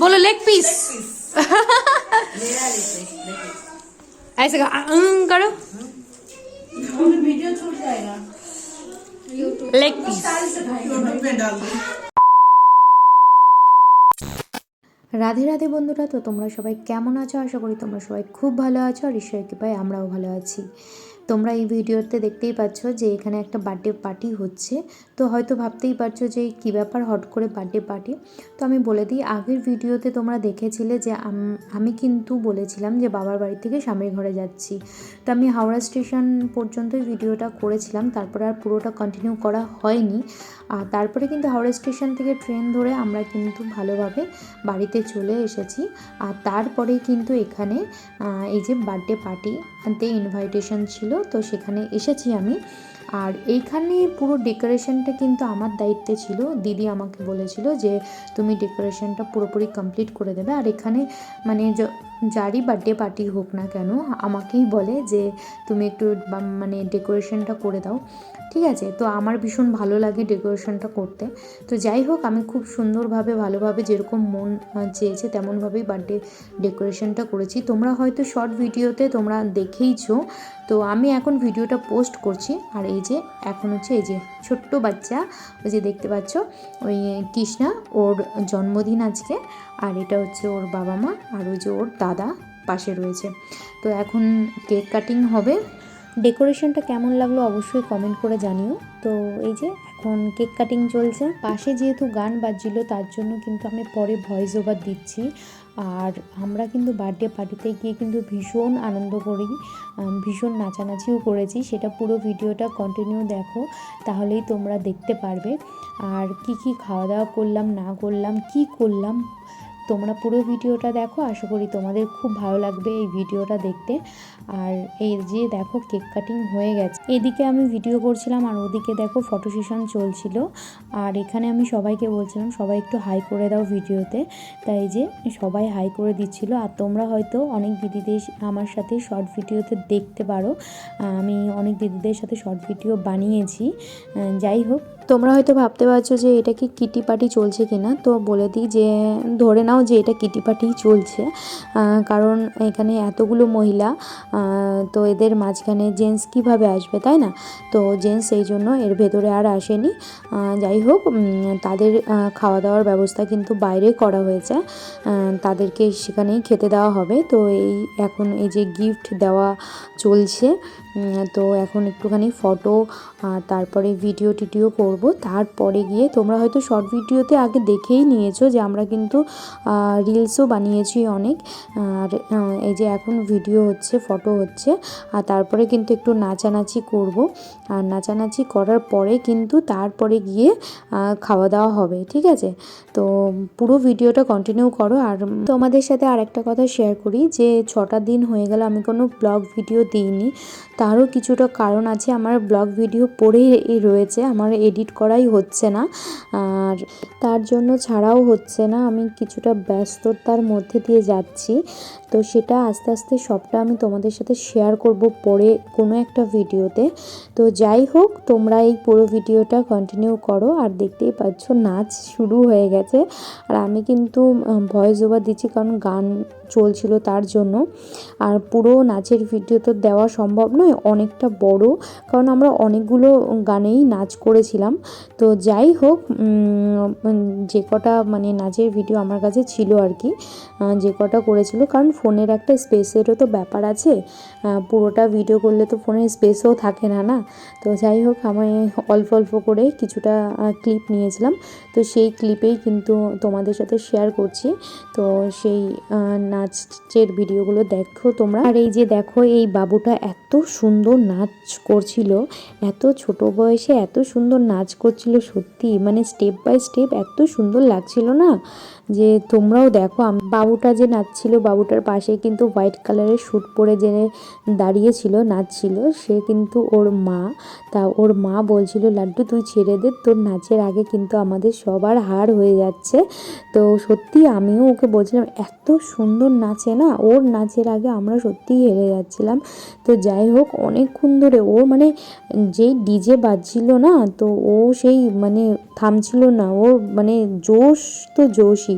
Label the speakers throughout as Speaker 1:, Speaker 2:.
Speaker 1: बोलो leg piece
Speaker 2: मेरा lipstick देखो
Speaker 1: ऐसे करो, अं, करो
Speaker 2: वीडियो छूट जाएगा
Speaker 1: लेग पीस
Speaker 2: यूट्यूब पे डाल दो
Speaker 3: রাধে রাধে বন্ধুরা তো তোমরা সবাই কেমন আছো আশা করি তোমরা সবাই খুব ভালো আছো আর ঈশ্বরের কৃপায় আমরাও ভালো আছি তোমরা এই ভিডিওতে দেখতেই পাচ্ছ যে এখানে একটা বার্থডে পার্টি হচ্ছে। তো হয়তো ভাবতেই পারছ যে কি ব্যাপার, হট করে বার্থডে পার্টি তো আমি বলে দিই, আগের ভিডিওতে তোমরা দেখেছিলে যে আমি কিন্তু বলেছিলাম যে বাবার বাড়ি থেকে স্বামীর ঘরে যাচ্ছি। তো আমি হাওড়া স্টেশন পর্যন্তই ভিডিওটা করেছিলাম, তারপর আর পুরোটা কন্টিনিউ করা হয়নি। আর তারপরে কিন্তু হাওড়া স্টেশন থেকে ট্রেন ধরে আমরা কিন্তু ভালোভাবে বাড়িতে চলে এসেছি। আর তারপরেই কিন্তু এখানে এই যে বার্থডে পার্টিতে ইনভাইটেশন ছিল, তো সেখানে এসেছি আমি। আর এইখানে পুরো ডেকোরেশনটা কিন্তু আমার দায়িত্বে ছিল। দিদি আমাকে বলেছিল যে, তুমি ডেকোরেশনটা পুরোপুরি কমপ্লিট করে দেবে। আর এখানে মানে যারই বার্থডে পার্টি হোক না কেন, আমাকেই বলে যে, তুমি একটু মানে ডেকোরেশনটা করে দাও। ঠিক আছে? তো আমার ভীষণ ভালো লাগে ডেকোরেশনটা করতে। তো যাই হোক, আমি খুব সুন্দরভাবে, ভালোভাবে যেরকম মন চেয়েছে তেমনভাবেই বার্থডে ডেকোরেশনটা করেছি। তোমরা হয়তো শর্ট ভিডিওতে তোমরা দেখেইছো তো আমি এখন ভিডিওটা পোস্ট করছি। আর এই যে, এখন হচ্ছে এই যে ছোট্ট বাচ্চা, ওই যে দেখতে পাচ্ছ, ওই কৃষ্ণা, ওর জন্মদিন আজকে। আর এটা হচ্ছে ওর বাবা মা, আর ওই যে ওর দাদা পাশে রয়েছে। তো এখন কেক কাটিং হবে। ডেকোরেশনটা কেমন লাগল অবশ্যই কমেন্ট করে জানিও। তো এই যে এখন কেক কাটিং চলছে। পাশে যেহেতু গান বাজছিল, তার জন্য কিন্তু আমি পরে ভয়েস ওভার দিচ্ছি। আর আমরা কিন্তু বার্থডে পার্টিতে গিয়ে কিন্তু ভীষণ আনন্দ করি ভীষণ নাচানাচিও করেছি। সেটা পুরো ভিডিওটা কন্টিনিউ দেখো, তাহলেই তোমরা দেখতে পারবে। আর কি কি খাওয়া দাওয়া করলাম, না করলাম, কি করলাম তোমরা পুরো ভিডিওটা দেখো, আশা করি তোমাদের খুব ভালো লাগবে এই ভিডিওটা দেখতে। আর এই যে দেখো, কেক কাটিং হয়ে গেছে। এদিকে আমি ভিডিও করছিলাম আর ওদিকে দেখো ফটো সেশন চলছিল। আর এখানে আমি সবাইকে বলছিলাম, সবাই একটু হাই করে দাও ভিডিওতে। তাই যে সবাই হাই করে দিচ্ছিল। আর তোমরা হয়তো অনেক দিদিদের আমার সাথে শর্ট ভিডিওতে দেখতে পারো। আমি অনেক দিদিদের সাথে শর্ট ভিডিও বানিয়েছি। যাই হোক তোমরা হয়তো ভাবতে পারছ যে এটা কি কিটি পার্টি চলছে কিনা। তো বলে দিই যে, ধরে নাও যে এটা কিটি পার্টিই চলছে কারণ এখানে এতগুলো মহিলা তো এদের মাঝখানে জেন্টস কীভাবে আসবে, তাই না? তো জেন্টস এই জন্য এর ভেতরে আর আসেনি। যাই হোক তাদের খাওয়া দাওয়ার ব্যবস্থা কিন্তু বাইরে করা হয়েছে। তাদেরকে সেখানেই খেতে দেওয়া হবে। তো এই এখন এই যে গিফট দেওয়া চলছে তো এখন একটুখানি ফটো আর তারপরে ভিডিও টিডিও করব। তারপরে গিয়ে তোমরা হয়তো শর্ট ভিডিওতে আগে দেখেই নিয়েছো যে আমরা কিন্তু রিলসও বানিয়েছি অনেক। আর এই যে এখন ভিডিও হচ্ছে ফটো হচ্ছে। আর তারপরে কিন্তু একটু নাচানাচি করব। আর নাচানাচি করার পরে কিন্তু তারপরে গিয়ে খাওয়া দাওয়া হবে, ঠিক আছে? তো পুরো ভিডিওটা কন্টিনিউ করো। আর তোমাদের সাথে আর একটা কথা শেয়ার করি যে ছটা দিন হয়ে গেল, আমি কোনো ব্লগ ভিডিও দিইনি। তারও কিছুটা কারণ আছে। আমার ব্লগ ভিডিও পড়েই রয়েছে। আমার এডিট করাই হচ্ছে না। আর তার জন্য ছাড়াও হচ্ছে না। আমি কিছুটা ব্যস্ততার মধ্যে দিয়ে যাচ্ছি। তো সেটা আস্তে আস্তে সবটা আমি তোমাদের সাথে শেয়ার করব পরে কোনো একটা ভিডিওতে। তো যাই হোক, তোমরা এই পুরো ভিডিওটা কন্টিনিউ করো। আর দেখতেই পাচ্ছ, নাচ শুরু হয়ে গেছে। আর আমি কিন্তু ভয়েস ওভার দিচ্ছি কারণ গান চলছিল তার জন্য। আর পুরো নাচের ভিডিও তো দেওয়া সম্ভব নয় অনেকটা বড় কারণ আমরা অনেকগুলো গানেই নাচ করেছিলাম। তো যাই হোক যে কটা মানে নাচের ভিডিও আমার কাছে ছিল আর কি যে কটা করেছিল কারণ ফোনের একটা স্পেসেরও তো ব্যাপার আছে। পুরোটা ভিডিও করলে তো ফোনের স্পেসও থাকে না না? তো যাই হোক আমি অল্প অল্প করে কিছুটা ক্লিপ নিয়েছিলাম। তো সেই ক্লিপেই কিন্তু তোমাদের সাথে শেয়ার করছি। তো সেই আহ, নাচের ভিডিওগুলো দেখো তোমরা। আর এই যে দেখো, এই বাবুটা এত সুন্দর নাচ করছিল, এত ছোট বয়সে এত সুন্দর নাচ করছিল সত্যি মানে স্টেপ বাই স্টেপ এত সুন্দর লাগছিল না? যে তোমরাও দেখো বাবুটা যে নাচছিল, বাবুটার পাশে কিন্তু হোয়াইট কালারের শ্যুট পরে যে দাঁড়িয়েছিল, নাচছিল, সে কিন্তু ওর মা। তা ওর মা বলছিল, লাড্ডু, তুই ছেড়ে দে, তোর নাচের আগে কিন্তু আমাদের সবার হার হয়ে যাচ্ছে। তো সত্যি আমিও ওকে বলছিলাম, এত সুন্দর নাচে না, ওর নাচের আগে আমরা সত্যিই হেরে যাচ্ছিলাম। তো যাই হোক, অনেকক্ষণ ধরে ও মানে যেই ডিজে বাজছিল না, তো ও সেই মানে থামছিল না, ওর মানে জোশ তো জোশই।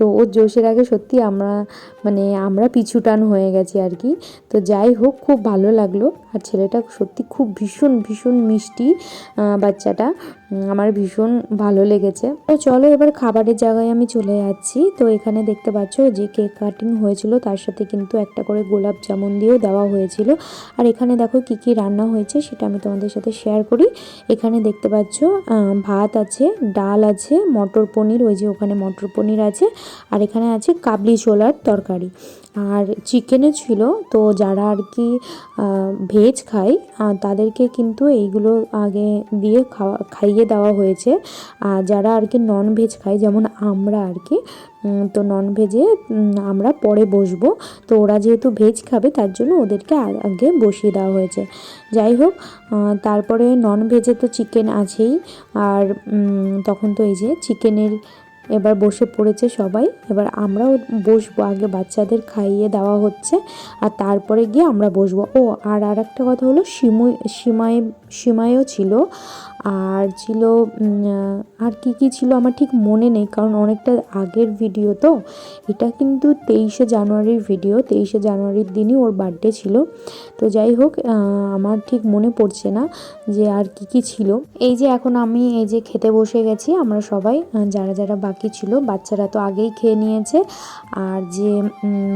Speaker 3: তো ওর জোশের আগে সত্যি আমরা মানে আমরা পিছুটান হয়ে গেছি আর কি। তো যাই হোক, খুব ভালো লাগল। আর ছেলেটা সত্যি খুব ভীষণ ভীষণ মিষ্টি বাচ্চাটা। আমার ভীষণ ভালো লেগেছে। তো চলো এবার খাবারের জায়গায় আমি চলে যাচ্ছি। তো এখানে দেখতে পাচ্ছ যে কেক কাটিং হয়েছিল। তার সাথে কিন্তু একটা করে গোলাপ জামুন দিয়েও দেওয়া হয়েছিল। আর এখানে দেখো কি কি রান্না হয়েছে সেটা আমি তোমাদের সাথে শেয়ার করি। এখানে দেখতে পাচ্ছ ভাত আছে, ডাল আছে, মটর পনির, ওই যে ওখানে মটর পনির আছে। আর এখানে আছে কাবলি ছোলার তরকারি। আর চিকেনও ছিল, তো যারা আর কি ভেজ খায় তাদেরকে কিন্তু এইগুলো আগে দিয়ে খাওয়া, খাইয়ে দেওয়া হয়েছে। আর যারা আর কি নন ভেজ খায়, যেমন আমরা আর কি তো নন ভেজে আমরা পরে বসবো। তো ওরা যেহেতু ভেজ খাবে, তার জন্য ওদেরকে আগে বসিয়ে দেওয়া হয়েছে। যাই হোক তারপরে নন ভেজে তো চিকেন আছেই। আর তখন তো এই যে চিকেনের এবার বসে পড়েছে সবাই। এবার আমরাও বসবো। আগে বাচ্চাদের খাইয়ে দেওয়া হচ্ছে আর তারপরে গিয়ে আমরা বসবো। ও, আর আর একটা কথা হলো, সিমুই, সিমাই সিমাইও ছিল। আর ছিল আর কি কি ছিল আমার ঠিক মনে নেই, কারণ অনেকটা আগের ভিডিও তো। এটা কিন্তু তেইশে জানুয়ারির ভিডিও, তেইশে জানুয়ারির দিনই ওর বার্থডে ছিল। তো যাই হোক আমার ঠিক মনে পড়ছে না যে আর কি কি ছিল। এই যে এখন আমি এই যে খেতে বসে গেছি, আমরা সবাই যারা যারা বাকি ছিল, বাচ্চারা তো আগেই খেয়ে নিয়েছে। আর যে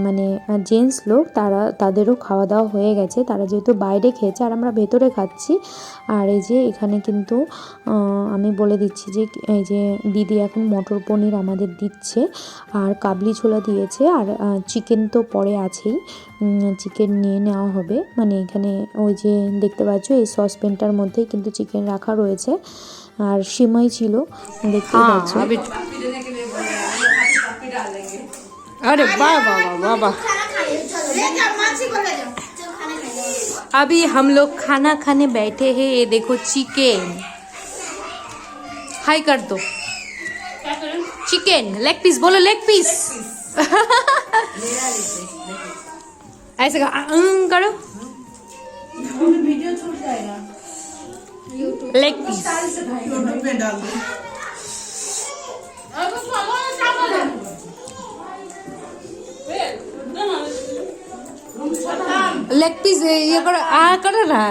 Speaker 3: মানে জেন্টস লোক, তারা, তাদেরও খাওয়া দাওয়া হয়ে গেছে। তারা যেহেতু বাইরে খেয়েছে, আর আমরা ভেতরে খাচ্ছি আর এই যে এখানে কিন্তু আমি বলে দিচ্ছি যে এই যে দিদি এখন মটর পনির আমাদের দিচ্ছে আর কাবলি ছোলা দিয়েছে আর চিকেন তো পরে আছেই চিকেন নিয়ে নেওয়া হবে। মানে এখানে ওই যে দেখতে পাচ্ছ এই সসপ্যানটার মধ্যে কিন্তু চিকেন রাখা রয়েছে আর সিমাই ছিল দেখতে
Speaker 1: হ্যাঁ,
Speaker 3: পাচ্ছ।
Speaker 1: আরে বাবা বাবা বাবা अभी हम लोग खाना खाने बैठे हैं ये देखो चिकन हाई कर? दो चिकन लेग पीस बोलो लेग पीस
Speaker 2: मेरा
Speaker 1: ऐसे करो।
Speaker 2: वीडियो छूट
Speaker 1: लेग पीस লেগ পিস ইয়ে করে আ করে না